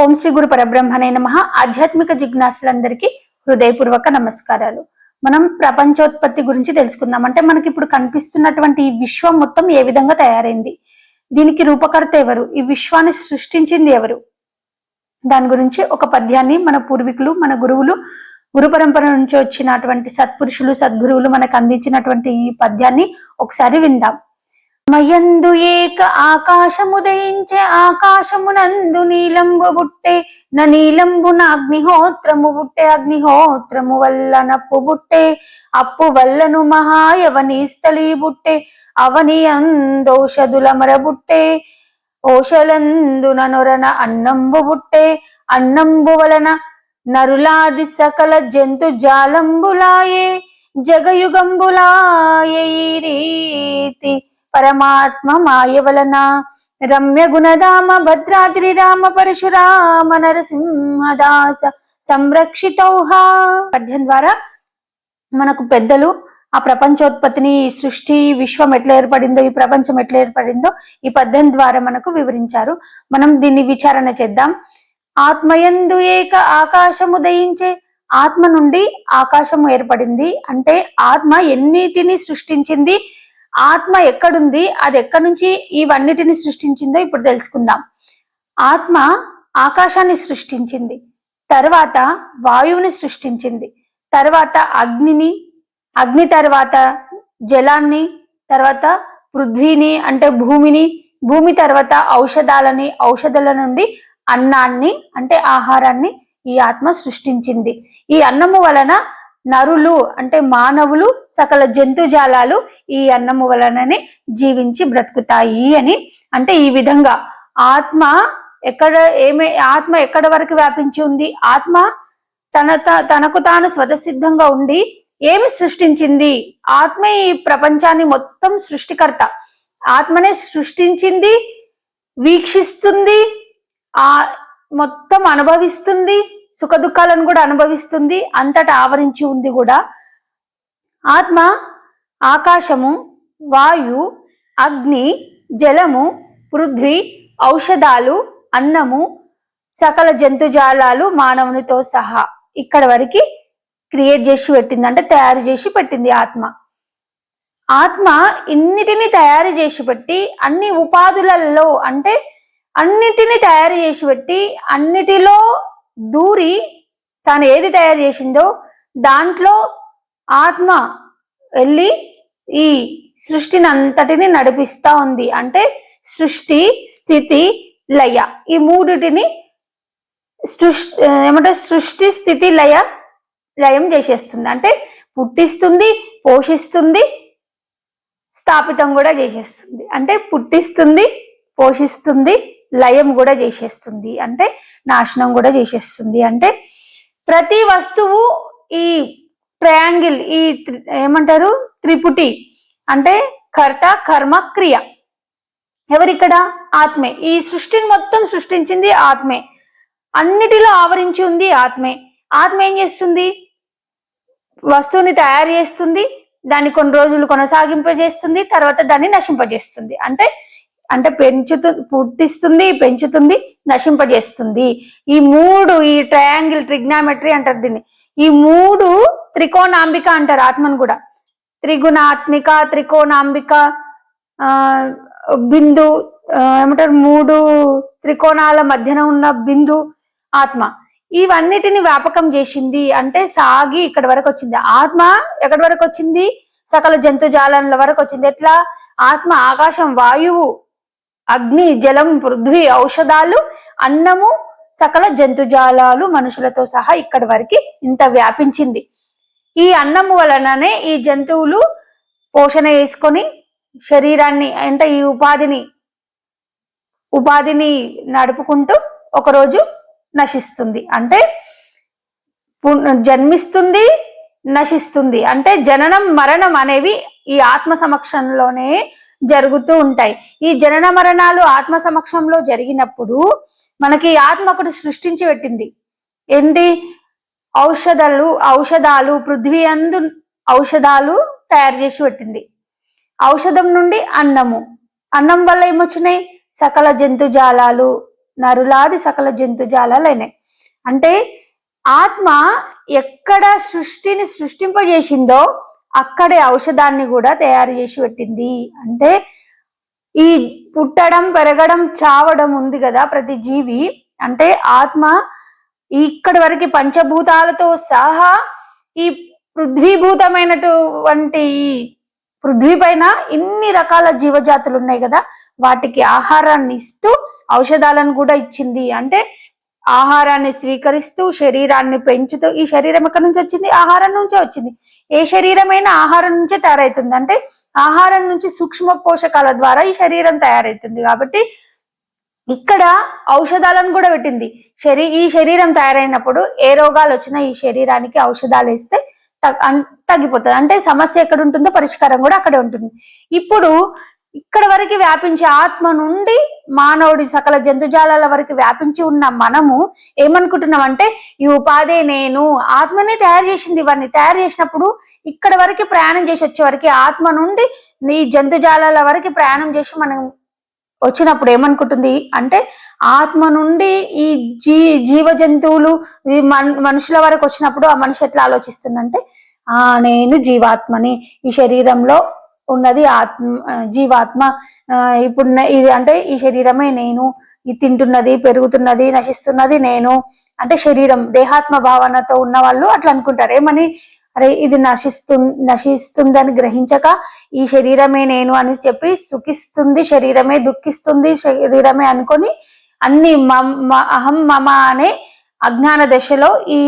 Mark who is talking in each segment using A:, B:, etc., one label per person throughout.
A: ఓం శ్రీ గురు పరబ్రహ్మనే నమ. ఆధ్యాత్మిక జిజ్ఞాసులందరికీ హృదయపూర్వక నమస్కారాలు. మనం ప్రపంచోత్పత్తి గురించి తెలుసుకుందాం అంటే మనకి ఇప్పుడు కనిపిస్తున్నటువంటి ఈ విశ్వం మొత్తం ఏ విధంగా తయారైంది? దీనికి రూపకర్త ఎవరు? ఈ విశ్వాన్ని సృష్టించింది ఎవరు? దాని గురించి ఒక పద్యాన్ని మన పూర్వీకులు మన గురువులు గురు పరంపర నుంచి వచ్చినటువంటి సత్పురుషులు సద్గురువులు మనకు అందించినటువంటి ఈ పద్యాన్ని ఒకసారి విందాం. మయందు ఏక ఆకాశముదయించే ఆకాశమునందు నీలంబు బుట్టే న నీలంబున అగ్నిహోత్రము బుట్టే అగ్నిహోత్రము వల్ల నప్పు బుట్టే అప్పు వల్లను మహాయవని స్థలి బుట్టే అవని అందోషదులమర బుట్టే ఓషలందున నొరన అన్నంబు బుట్టే అన్నంబు వలన నరులాది సకల జంతు జాలంబులాయే జగయుగంబులాయే రీతి. పరమాత్మ మాయ వలన రమ్య గుణధామ భద్రాద్రి రామ పరశురామ నరసింహదాస సంరక్షితౌహ. పద్యం ద్వారా మనకు పెద్దలు ఆ ప్రపంచోత్పత్తిని ఈ సృష్టి విశ్వం ఎట్లా ఏర్పడిందో ఈ ప్రపంచం ఎట్లా ఏర్పడిందో ఈ పద్యం ద్వారా మనకు వివరించారు. మనం దీన్ని విచారణ చేద్దాం. ఆత్మయందు ఏక ఆకాశము దయించే ఆత్మ నుండి ఆకాశము ఏర్పడింది. అంటే ఆత్మ ఎన్నిటిని సృష్టించింది? ఆత్మ ఎక్కడుంది? అది ఎక్కడి నుంచి ఇవన్నిటిని సృష్టించిందో ఇప్పుడు తెలుసుకుందాం. ఆత్మ ఆకాశాన్ని సృష్టించింది. తర్వాత వాయువుని సృష్టించింది. తర్వాత అగ్నిని అగ్ని తర్వాత జలాన్ని తర్వాత పృథ్వీని అంటే భూమిని భూమి తర్వాత ఔషధాలని ఔషధాల నుండి అన్నాన్ని అంటే ఆహారాన్ని ఈ ఆత్మ సృష్టించింది. ఈ అన్నము వలన నరులు అంటే మానవులు సకల జంతుజాలాలు ఈ అన్నము వలననే జీవించి బ్రతుకుతాయి అని. అంటే ఈ విధంగా ఆత్మ ఎక్కడ ఏమే ఆత్మ ఎక్కడ వరకు వ్యాపించి ఉంది? ఆత్మ తన త- తనకు తాను స్వతసిద్ధంగా ఉండి ఏమి సృష్టించింది? ఆత్మ ఈ ప్రపంచాన్ని మొత్తం సృష్టికర్త. ఆత్మనే సృష్టించింది వీక్షిస్తుంది ఆ మొత్తం అనుభవిస్తుంది సుఖ దుఃఖాలను కూడా అనుభవిస్తుంది అంతటా ఆవరించి ఉంది కూడా. ఆత్మ ఆకాశము వాయు అగ్ని జలము పృథ్వీ ఔషధాలు అన్నము సకల జంతుజాలాలు మానవునితో సహా ఇక్కడ వరకు క్రియేట్ చేసి పెట్టింది అంటే తయారు చేసి పెట్టింది ఆత్మ. ఆత్మ ఇన్నిటిని తయారు చేసి పెట్టి అన్ని ఉపాధులలో అంటే అన్నిటిని తయారు చేసి పెట్టి అన్నిటిలో దూరి తాను ఏది తయారు చేసిందో దాంట్లో ఆత్మ వెళ్ళి ఈ సృష్టిని అంతటిని నడిపిస్తా ఉంది. అంటే సృష్టి స్థితి లయ. ఈ మూడిటిని సృష్టి ఏమంటే సృష్టి స్థితి లయ లయం చేసేస్తుంది. అంటే పుట్టిస్తుంది పోషిస్తుంది స్థాపితం కూడా చేసేస్తుంది. అంటే పుట్టిస్తుంది పోషిస్తుంది లయం కూడా చేసేస్తుంది. అంటే నాశనం కూడా చేసేస్తుంది. అంటే ప్రతి వస్తువు ఈ ట్రయాంగిల్ ఈ ఏమంటారు? త్రిపుటి. అంటే కర్త కర్మ క్రియ. ఎవరిక్కడ? ఆత్మే. ఈ సృష్టిని మొత్తం సృష్టించింది ఆత్మే. అన్నిటిలో ఆవరించి ఉంది ఆత్మే. ఆత్మ ఏం చేస్తుంది? వస్తువుని తయారు చేస్తుంది. దాన్ని కొన్ని రోజులు కొనసాగింపజేస్తుంది. తర్వాత దాన్ని నశింపజేస్తుంది. అంటే అంటే పెంచుతు పుట్టిస్తుంది పెంచుతుంది నశింపజేస్తుంది. ఈ మూడు ఈ ట్రయాంగిల్ ట్రిగ్నామెట్రీ అంటారు దీన్ని. ఈ మూడు త్రికోణాంబిక అంటారు ఆత్మను కూడా. త్రిగుణాత్మిక త్రికోణాంబిక ఆ బిందు ఏమంటారు? మూడు త్రికోణాల మధ్యన ఉన్న బిందు ఆత్మ. ఇవన్నిటిని వ్యాపకం చేసింది అంటే సాగి ఇక్కడ వరకు వచ్చింది. ఆత్మ ఎక్కడి వరకు వచ్చింది? సకల జంతుజాలాల వరకు వచ్చింది. ఎట్లా? ఆత్మ ఆకాశం వాయువు అగ్ని జలం పృథ్వీ ఔషధాలు అన్నము సకల జంతుజాలాలు మనుషులతో సహా ఇక్కడి వరకు ఇంత వ్యాపించింది. ఈ అన్నము వలననే ఈ జంతువులు పోషణ చేసుకొని శరీరాన్ని అంటే ఈ ఉపాధిని ఉపాధిని నడుపుకుంటూ ఒకరోజు నశిస్తుంది. అంటే జన్మిస్తుంది నశిస్తుంది. అంటే జననం మరణం అనేవి ఈ ఆత్మ సమక్షంలోనే జరుగుతూ ఉంటాయి. ఈ జనన మరణాలు ఆత్మ సమక్షంలో జరిగినప్పుడు మనకి ఆత్మ ఒకటి సృష్టించి పెట్టింది. ఏంటి? ఔషధాలు ఔషధాలు పృథ్వీ అందు ఔషధాలు తయారు చేసి పెట్టింది. ఔషధం నుండి అన్నము. అన్నం వల్ల ఏమొచ్చినాయి? సకల జంతుజాలాలు నరులాది సకల జంతుజాలాలు అయినాయి. అంటే ఆత్మ ఎక్కడ సృష్టిని సృష్టింపజేసిందో అక్కడే ఔషధాన్ని కూడా తయారు చేసి పెట్టింది. అంటే ఈ పుట్టడం పెరగడం చావడం ఉంది కదా ప్రతి జీవి. అంటే ఆత్మ ఇక్కడి వరకు పంచభూతాలతో సహా ఈ పృథ్వీభూతమైనటువంటి ఈ పృథ్వీ పైన ఇన్ని రకాల జీవజాతులు ఉన్నాయి కదా. వాటికి ఆహారాన్ని ఇస్తూ ఔషధాలను కూడా ఇచ్చింది. అంటే ఆహారాన్ని స్వీకరిస్తూ శరీరాన్ని పెంచుతూ ఈ శరీరం ఎక్కడి నుంచి వచ్చింది? ఆహారం నుంచే వచ్చింది. ఏ శరీరమైనా ఆహారం నుంచే తయారవుతుంది అంటే ఆహారం నుంచి సూక్ష్మ పోషకాల ద్వారా ఈ శరీరం తయారవుతుంది కాబట్టి ఇక్కడ ఔషధాలను కూడా పెట్టింది. శరీ ఈ శరీరం తయారైనప్పుడు ఏ రోగాలు వచ్చినా ఈ శరీరానికి ఔషధాలు వేస్తే తగ్గిపోతుంది. అంటే సమస్య ఎక్కడ ఉంటుందో పరిష్కారం కూడా అక్కడే ఉంటుంది. ఇప్పుడు ఇక్కడ వరకు వ్యాపించే ఆత్మ నుండి మానవుడి సకల జంతుజాలాల వరకు వ్యాపించి ఉన్న మనము ఏమనుకుంటున్నాం అంటే ఈ ఉపాధి నేను. ఆత్మనే తయారు చేసింది ఇవన్నీ. తయారు చేసినప్పుడు ఇక్కడ వరకు ప్రయాణం చేసి వచ్చే వరకు ఆత్మ నుండి ఈ జంతుజాలాల వరకు ప్రయాణం చేసి మనం వచ్చినప్పుడు ఏమనుకుంటుంది అంటే ఆత్మ నుండి ఈ జీ జీవ జంతువులు ఈ మనుషుల వరకు వచ్చినప్పుడు ఆ మనిషి ఎట్లా ఆలోచిస్తుందంటే ఆ నేను జీవాత్మని. ఈ శరీరంలో ఉన్నది ఆత్మ జీవాత్మ. ఇప్పుడు ఇది అంటే ఈ శరీరమే నేను. ఇది తింటున్నది పెరుగుతున్నది నశిస్తున్నది నేను. అంటే శరీరం దేహాత్మ భావనతో ఉన్న వాళ్ళు అట్లా అనుకుంటారు. ఏమని? అరే ఇది నశిస్తు నశిస్తుందని గ్రహించక ఈ శరీరమే నేను అని చెప్పి సుఖిస్తుంది శరీరమే దుఃఖిస్తుంది శరీరమే అనుకొని అన్ని మమ్- మ- అహం మమ అనే అజ్ఞాన దశలో ఈ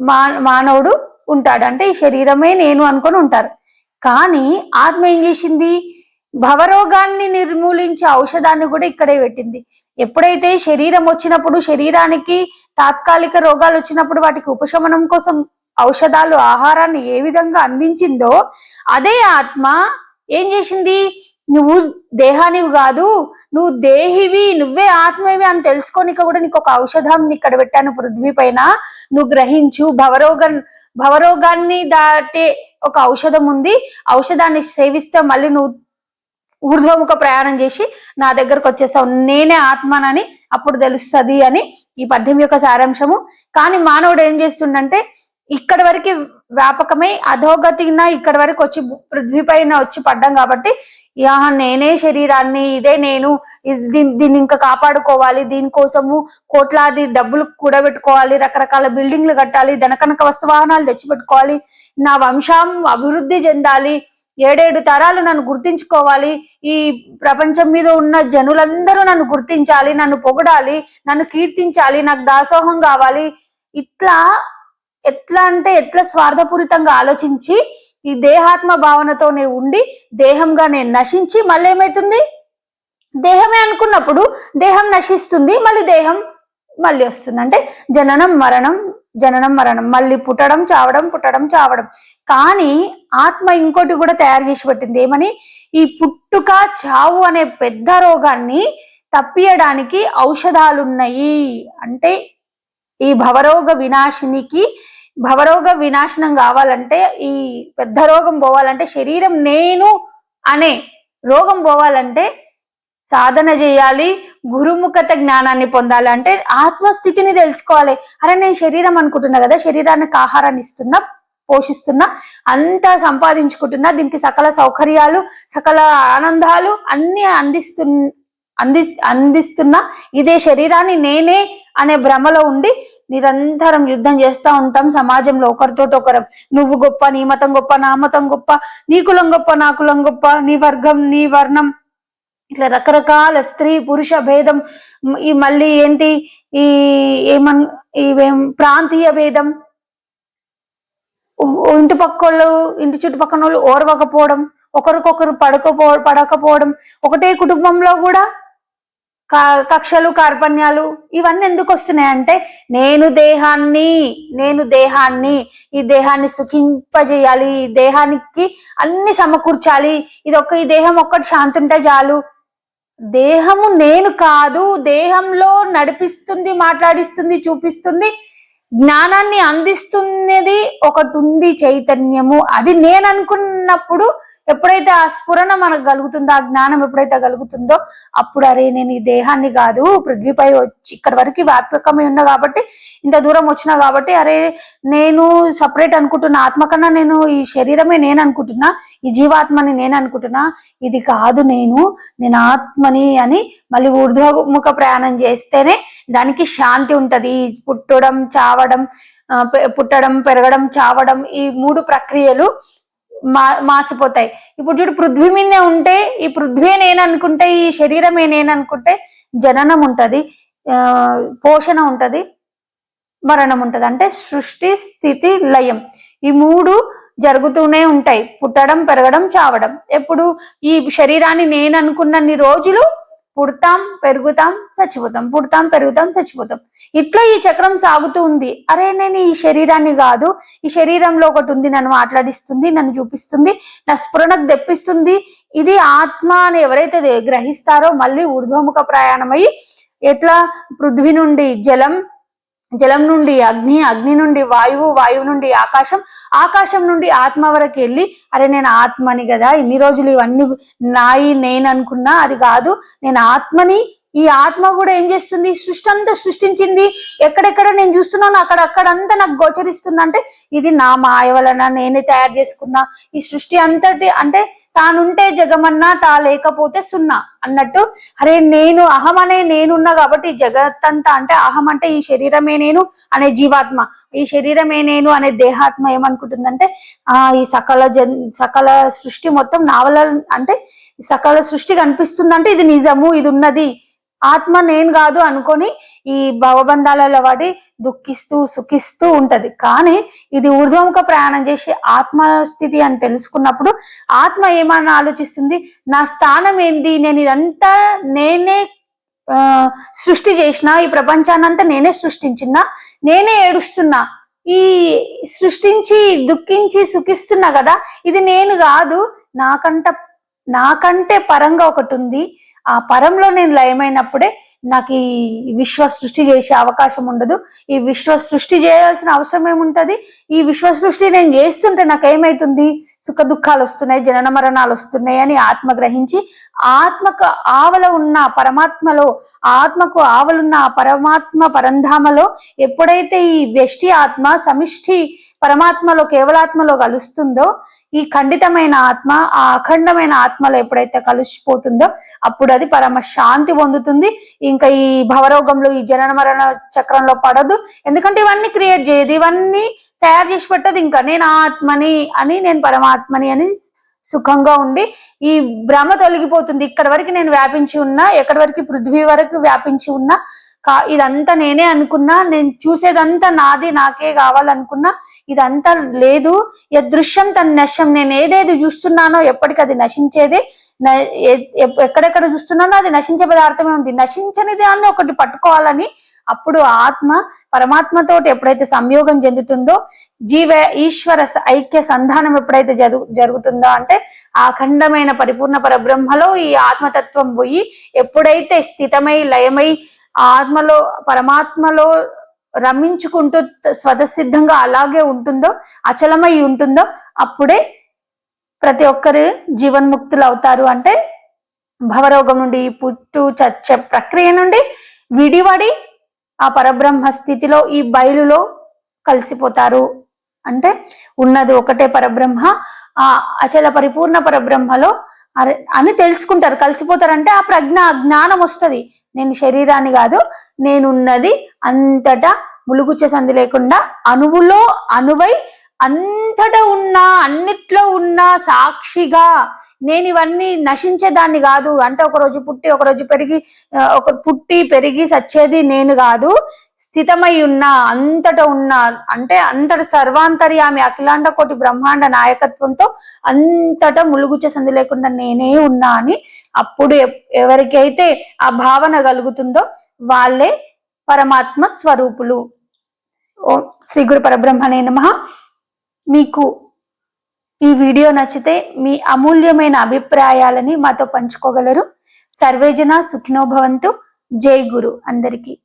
A: మా మానవుడు ఉంటాడు. అంటే ఈ శరీరమే నేను అనుకొని ఉంటారు. కానీ ఆత్మ ఏం చేసింది? భవరోగాన్ని నిర్మూలించే ఔషధాన్ని కూడా ఇక్కడే పెట్టింది. ఎప్పుడైతే శరీరం వచ్చినప్పుడు శరీరానికి తాత్కాలిక రోగాలు వచ్చినప్పుడు వాటికి ఉపశమనం కోసం ఔషధాలు ఆహారాన్ని ఏ విధంగా అందించిందో అదే ఆత్మ ఏం చేసింది? నువ్వు దేహానివి కాదు నువ్వు దేహివి నువ్వే ఆత్మవి అని తెలుసుకోనిక కూడా నీకు ఒక ఔషధం ఇక్కడ పెట్టాను పృథ్వీ పైన. నువ్వు గ్రహించు భవరోగ భవరోగాన్ని దాటే ఒక ఔషధం ఉంది. ఔషధాన్ని సేవిస్తే మళ్ళీ నువ్వు ఊర్ధ్వముఖ ప్రయాణం చేసి నా దగ్గరకు వచ్చేసావు. నేనే ఆత్మనని అప్పుడు తెలుస్తుంది అని ఈ పద్యం యొక్క సారాంశము. కానీ మానవుడు ఏం చేస్తుండంటే ఇక్కడి వరకు వ్యాపకమై అధోగతిన ఇక్కడి వరకు వచ్చి పృథ్వీపైన వచ్చి పడ్డాం కాబట్టి యా నేనే శరీరాన్ని ఇదే నేను. దీన్ని దీన్ని ఇంకా కాపాడుకోవాలి. దీనికోసము కోట్లాది డబ్బులు కూడబెట్టుకోవాలి. రకరకాల బిల్డింగ్లు కట్టాలి. ధనకనక వస్తు వాహనాలు తెచ్చిపెట్టుకోవాలి. నా వంశం అభివృద్ధి చెందాలి. ఏడేడు తరాలు నన్ను గుర్తించుకోవాలి. ఈ ప్రపంచం మీద ఉన్న జనులందరూ నన్ను గుర్తించాలి. నన్ను పొగడాలి. నన్ను కీర్తించాలి. నాకు దాసోహం కావాలి. ఇట్లా ఎట్లా అంటే ఎట్లా స్వార్థపూరితంగా ఆలోచించి ఈ దేహాత్మ భావనతోనే ఉండి దేహంగా నేను నశించి మళ్ళీ ఏమవుతుంది దేహమే అనుకున్నప్పుడు దేహం నశిస్తుంది మళ్ళీ దేహం మళ్ళీ వస్తుంది. అంటే జననం మరణం జననం మరణం మళ్ళీ పుట్టడం చావడం పుట్టడం చావడం. కానీ ఆత్మ ఇంకోటి కూడా తయారు చేసి పెట్టింది. ఏమని? ఈ పుట్టుక చావు అనే పెద్ద రోగాన్ని తప్పియడానికి ఔషధాలున్నాయి. అంటే ఈ భవరోగ వినాశినికి భవరోగ వినాశనం కావాలంటే ఈ పెద్ద రోగం పోవాలంటే శరీరం నేను అనే రోగం పోవాలంటే సాధన చేయాలి గురుముఖత జ్ఞానాన్ని పొందాలి. అంటే ఆత్మస్థితిని తెలుసుకోవాలి. అరే నేను శరీరం అనుకుంటున్నా కదా శరీరానికి ఆహారాన్ని ఇస్తున్నా పోషిస్తున్నా అంతా సంపాదించుకుంటున్నా దీనికి సకల సౌకర్యాలు సకల ఆనందాలు అన్ని అందిస్తు అంది అందిస్తున్నా ఇదే శరీరాన్ని నేనే అనే భ్రమలో ఉండి నిరంతరం యుద్ధం చేస్తూ ఉంటాం సమాజంలో ఒకరితోటి ఒకరం నువ్వు గొప్ప నీ మతం గొప్ప నా మతం గొప్ప నీ కులం గొప్ప నా కులం గొప్ప నీ వర్గం నీ వర్ణం. ఇట్లా రకరకాల స్త్రీ పురుష భేదం ఈ మళ్ళీ ఏంటి? ఈ ఏమన్ ఇవేం ప్రాంతీయ భేదం. ఇంటి పక్కోళ్ళు ఇంటి చుట్టుపక్కల వాళ్ళు ఓర్వకపోవడం ఒకరికొకరు పడకపో పడకపోవడం ఒకటే కుటుంబంలో కూడా కక్షలు కార్పణ్యాలు ఇవన్నీ ఎందుకు వస్తున్నాయంటే నేను దేహాన్ని నేను దేహాన్ని ఈ దేహాన్ని సుఖింపజేయాలి ఈ దేహానికి అన్ని సమకూర్చాలి ఇది ఒక ఈ దేహం ఒక్కటి శాంతి ఉంటే చాలు. దేహము నేను కాదు దేహంలో నడిపిస్తుంది మాట్లాడిస్తుంది చూపిస్తుంది జ్ఞానాన్ని అందిస్తున్నది ఒకటి ఉంది చైతన్యము. అది నేను అనుకున్నప్పుడు ఎప్పుడైతే ఆ స్ఫురణ మనకు కలుగుతుందో ఆ జ్ఞానం ఎప్పుడైతే కలుగుతుందో అప్పుడు అరే నేను ఈ దేహాన్ని కాదు పృథ్వీపై వచ్చి ఇక్కడ వరకు వ్యాపకమై ఉన్నా కాబట్టి ఇంత దూరం వచ్చినా కాబట్టి అరే నేను సపరేట్ అనుకుంటున్నా ఆత్మ కన్నా నేను ఈ శరీరమే నేను అనుకుంటున్నా ఈ జీవాత్మని నేను అనుకుంటున్నా ఇది కాదు నేను నేను ఆత్మని అని మళ్ళీ ఊర్ధ్వముఖ ప్రయాణం చేస్తేనే దానికి శాంతి ఉంటది. పుట్టడం చావడం పుట్టడం పెరగడం చావడం ఈ మూడు ప్రక్రియలు మా మాసిపోతాయి. ఇప్పుడు చూడు పృథ్వీ మీదే ఉంటే ఈ పృథ్వీ నేననుకుంటే ఈ శరీరమే నేను జననం ఉంటది ఆ పోషణ ఉంటది మరణం ఉంటది. అంటే సృష్టి స్థితి లయం. ఈ మూడు జరుగుతూనే ఉంటాయి. పుట్టడం పెరగడం చావడం. ఎప్పుడు ఈ శరీరాన్ని నేను అనుకున్నన్ని రోజులు పుడతాం పెరుగుతాం చచ్చిపోతాం. పుడతాం పెరుగుతాం చచ్చిపోతాం. ఇట్లా ఈ చక్రం సాగుతూ ఉంది. అరే నేను ఈ శరీరాన్ని కాదు ఈ శరీరంలో ఒకటి ఉంది నన్ను మాట్లాడిస్తుంది నన్ను చూపిస్తుంది నా స్ఫురణకు తెప్పిస్తుంది. ఇది ఆత్మ అని ఎవరైతే గ్రహిస్తారో మళ్ళీ ఊర్ధ్వముఖ ప్రయాణమై ఎట్లా? పృథ్వీ నుండి జలం జలం నుండి అగ్ని అగ్ని నుండి వాయువు వాయువు నుండి ఆకాశం ఆకాశం నుండి ఆత్మ వరకు వెళ్ళి అరే నేను ఆత్మని కదా ఇన్ని రోజులు ఇవన్నీ నాయి నేను అనుకున్నా అది కాదు నేను ఆత్మని ఈ ఆత్మ కూడా ఏం చేస్తుంది? సృష్టి అంతా సృష్టించింది. ఎక్కడెక్కడ నేను చూస్తున్నాను. అక్కడ అక్కడంతా నాకు గోచరిస్తుంది అంటే ఇది నా మాయ వలన నేనే తయారు చేసుకున్నా ఈ సృష్టి అంతటి అంటే తానుంటే జగమన్నా తా లేకపోతే సున్నా అన్నట్టు అరే నేను అహం అనే నేనున్నా కాబట్టి జగత్తంతా జగత్ అంతా అంటే అహం అంటే ఈ శరీరమే నేను అనే జీవాత్మ. ఈ శరీరమే నేను అనే దేహాత్మ ఏమనుకుంటుందంటే ఆ ఈ సకల జన్ సకల సృష్టి మొత్తం నావల అంటే సకల సృష్టి కనిపిస్తుందంటే ఇది నిజము ఇది ఉన్నది. ఆత్మ నేను కాదు అనుకొని ఈ భవబంధాలలో వాడి దుఃఖిస్తూ సుఖిస్తూ ఉంటది. కానీ ఇది ఊర్ధ్వముఖ ప్రయాణం చేసి ఆత్మ స్థితి అని తెలుసుకున్నప్పుడు ఆత్మ ఏమని ఆలోచిస్తుంది? నా స్థానం ఏంది? నేను ఇదంతా నేనే సృష్టి చేసిన ఈ ప్రపంచాన్నంతా నేనే సృష్టించిన నేనే ఏడుస్తున్నా ఈ సృష్టించి దుఃఖించి సుఖిస్తున్నా కదా ఇది నేను కాదు నాకంట నాకంటే పరంగా ఒకటి ఉంది. ఆ పరంలో నేను లయమైనప్పుడే నాకు ఈ విశ్వ సృష్టి చేసే అవకాశం ఉండదు. ఈ విశ్వ సృష్టి చేయాల్సిన అవసరం ఏముంటుంది? ఈ విశ్వ సృష్టి నేను చేస్తుంటే నాకు ఏమైతుంది సుఖ దుఃఖాలు వస్తున్నాయి జనన మరణాలు వస్తున్నాయి అని ఆత్మ గ్రహించి ఆత్మకు ఆవల ఉన్న పరమాత్మలో ఆత్మకు ఆవలున్న ఆ పరమాత్మ పరంధామలో ఎప్పుడైతే ఈ వ్యష్టి ఆత్మ సమిష్టి పరమాత్మలో కేవలాత్మలో కలుస్తుందో ఈ ఖండితమైన ఆత్మ ఆ అఖండమైన ఆత్మలో ఎప్పుడైతే కలిసిపోతుందో అప్పుడు అది పరమ శాంతి పొందుతుంది. ఇంకా ఈ భవరోగంలో ఈ జనన మరణ చక్రంలో పడదు. ఎందుకంటే ఇవన్నీ క్రియేట్ చేయదు. ఇవన్నీ తయారు చేసి పెట్టదు. ఇంకా నేను ఆత్మని అని నేను పరమాత్మని అని సుఖంగా ఉండి ఈ భ్రమ తొలగిపోతుంది. ఇక్కడ వరకు నేను వ్యాపించి ఉన్నా ఎక్కడి వరకు పృథ్వీ వరకు వ్యాపించి ఉన్నా కా ఇదంతా నేనే అనుకున్నా నేను చూసేదంతా నాది నాకే కావాలనుకున్నా ఇదంతా లేదు. యదృశ్యం తన నశ్యం. నేను ఏదేది చూస్తున్నానో ఎప్పటికీ అది నశించేదే ఎక్కడెక్కడ చూస్తున్నానో అది నశించే పదార్థమే ఉంది. నశించనిది అని ఒకటి పట్టుకోవాలని అప్పుడు ఆత్మ పరమాత్మతోటి ఎప్పుడైతే సంయోగం చెందుతుందో జీవ ఈశ్వర స- ఐక్య సంధానం ఎప్పుడైతే జరుగు జరుగుతుందో అంటే ఆ అఖండమైన పరిపూర్ణ పరబ్రహ్మలో ఈ ఆత్మతత్వం పోయి ఎప్పుడైతే స్థితమై లయమై ఆత్మలో పరమాత్మలో రమించుకుంటూ స్వతసిద్ధంగా అలాగే ఉంటుందో అచలమై ఉంటుందో అప్పుడే ప్రతి ఒక్కరు జీవన్ముక్తులు అవుతారు అంటే భవరోగం నుండి పుట్టు చచ్చే ప్రక్రియ నుండి విడివడి ఆ పరబ్రహ్మ స్థితిలో ఈ బయలులో కలిసిపోతారు. అంటే ఉన్నది ఒకటే పరబ్రహ్మ ఆ అచల పరిపూర్ణ పరబ్రహ్మలో అని తెలుసుకుంటారు. కలిసిపోతారంటే ఆ ప్రజ్ఞ జ్ఞానం వస్తుంది. నేను శరీరాన్ని కాదు నేనున్నది అంతటా ములుగుచ్చే సంధి లేకుండా అణువులో అణువై అంతటా ఉన్నా అన్నిట్లో ఉన్నా సాక్షిగా నేను ఇవన్నీ నశించేదాన్ని కాదు. అంటే ఒక రోజు పుట్టి ఒకరోజు పెరిగి ఒక పుట్టి పెరిగి సచ్చేది నేను కాదు. స్థితమై ఉన్న అంతట ఉన్న అంటే అంతట సర్వాంతర్యామి అఖిలాండ కోటి బ్రహ్మాండ నాయకత్వంతో అంతట ములుగుచ్చ సంధి లేకుండా నేనే ఉన్నా అని అప్పుడు ఎప్- ఎవరికైతే ఆ భావన కలుగుతుందో వాళ్ళే పరమాత్మ స్వరూపులు. ఓ శ్రీ గురు పరబ్రహ్మనే నమ. మీకు ఈ వీడియో నచ్చితే మీ అమూల్యమైన అభిప్రాయాలని మాతో పంచుకోగలరు. సర్వేజన సుఖినోభవంతు జై గురు అందరికీ.